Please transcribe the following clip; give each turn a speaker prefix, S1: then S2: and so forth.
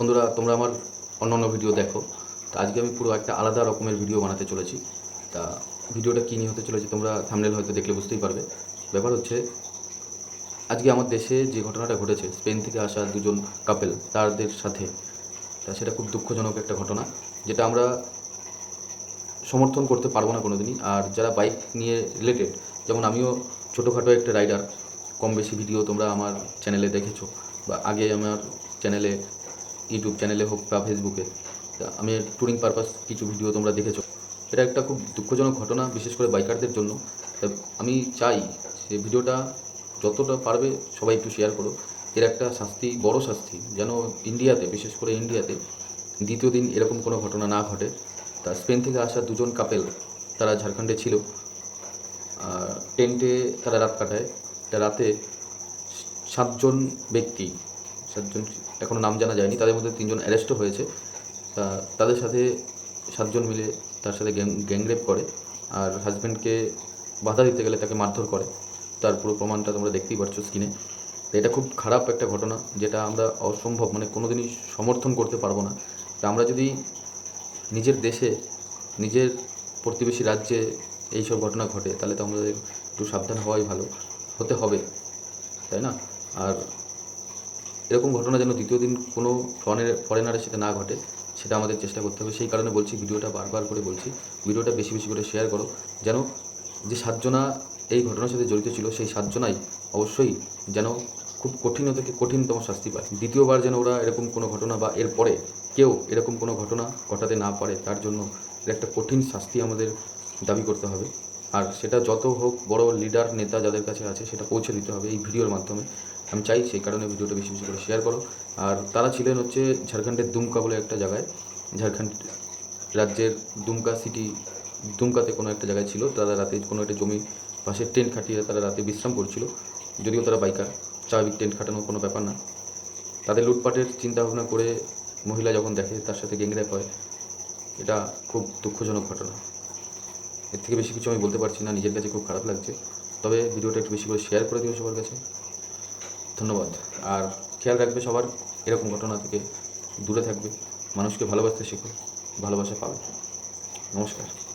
S1: বন্ধুরা, তোমরা আমার অন্য অন্য ভিডিও দেখো। তো আজকে আমি পুরো একটা আলাদা রকমের ভিডিও বানাতে চলেছি। তা ভিডিওটা কী নিয়ে হতে চলেছে তোমরা থামনেল হয়তো দেখলে বুঝতেই পারবে। ব্যাপার হচ্ছে, আজকে আমার দেশে যে ঘটনাটা ঘটেছে, স্পেন থেকে আসা দুজন কাপেল তাদের সাথে, তা সেটা খুব দুঃখজনক একটা ঘটনা, যেটা আমরা সমর্থন করতে পারব না কোনো দিনই আর যারা বাইক নিয়ে রিলেটেড যেমন আমিও ছোটোখাটো একটা রাইডার কম বেশি ভিডিও তোমরা আমার চ্যানেলে দেখেছ, বা আগে আমার চ্যানেলে ইউটিউব চ্যানেলে হোক বা ফেসবুকে আমি ট্যুরিং পারপাস কিছু ভিডিও তোমরা দেখেছ। এটা একটা খুব দুঃখজনক ঘটনা, বিশেষ করে বাইকারদের জন্য। আমি চাই সে ভিডিওটা যতটা পারবে সবাই একটু শেয়ার করো। এর একটা শাস্তি, বড় শাস্তি, যেন ইন্ডিয়াতে, বিশেষ করে ইন্ডিয়াতে দ্বিতীয় দিন এরকম কোনো ঘটনা না ঘটে। তা স্পেন থেকে আসা দুজন কাপেল তারা ঝাড়খণ্ডে ছিল। আর টেন্টে তারা রাত কাটায়। রাতে সাতজন ব্যক্তি সাতজন এখনও নাম জানা যায়নি, তাদের মধ্যে তিনজন অ্যারেস্টও হয়েছে। তাদের সাথে সাতজন মিলে তার সাথে গ্যাং গ্যাংরেপ করে আর হাজব্যান্ডকে বাধা দিতে গেলে তাকে মারধর করে। তার পুরো প্রমাণটা তোমরা দেখতেই পাচ্ছ স্ক্রিনে এটা খুব খারাপ একটা ঘটনা, যেটা আমরা অসম্ভব মানে কোনোদিনই সমর্থন করতে পারব না। আমরা যদি নিজের দেশে, নিজের প্রতিবেশী রাজ্যে এই সব ঘটনা ঘটে, তাহলে তো আমাদের একটু সাবধান হওয়াই ভালো, হতে হবে, তাই না? আর এরকম ঘটনা যেন দ্বিতীয় দিন কোনো ফরেনের ফরেনারের সাথে না ঘটে, সেটা আমাদের চেষ্টা করতে হবে। সেই কারণে বলছি, ভিডিওটা বারবার করে বলছি, ভিডিওটা বেশি বেশি করে শেয়ার করো। যেন যে সাতজনা এই ঘটনার সাথে জড়িত ছিল, সেই সাতজনাই অবশ্যই যেন খুব কঠিন থেকে কঠিনতম শাস্তি পায়। দ্বিতীয়বার যেন ওরা এরকম কোনো ঘটনা বা এর পরে কেউ এরকম কোনো ঘটনা ঘটাতে না পারে, তার জন্য একটা কঠিন শাস্তি আমাদের দাবি করতে হবে। আর সেটা যত হোক, বড় লিডার নেতা যাদের কাছে আছে, সেটা পৌঁছে দিতে হবে এই ভিডিওর মাধ্যমে। আমি চাই সেই কারণে ভিডিওটা বেশি বেশি করে শেয়ার করো। আর তারা ছিলেন হচ্ছে ঝাড়খণ্ডের দুমকা বলে একটা জায়গায়। ঝাড়খণ্ড রাজ্যের দুমকা সিটি দুমকাতে কোনো একটা জায়গায় ছিল। তারা রাতে কোনো একটা জমি পাশে টেন্ট খাটিয়ে তারা রাতে বিশ্রাম করছিল। যদিও তারা বাইকার স্বাভাবিক টেন্ট খাটানোর কোনো ব্যাপার না। তাদের লুটপাটের চিন্তা ভাবনা করে মহিলা যখন দেখে, তার সাথে গ্যাংরেপ হয়, এটা খুব দুঃখজনক ঘটনা। এর থেকে বেশি কিছু আমি বলতে পারছি না, নিজের কাছে খুব খারাপ লাগছে। তবে ভিডিওটা একটু বেশি করে শেয়ার করে দিও সবার কাছে। ধন্যবাদ। আর খেয়াল রাখবে সবার, এরকম ঘটনা থেকে দূরে থাকবে। মানুষকে ভালোবাসতে শেখো, ভালোবাসা পাবে। নমস্কার।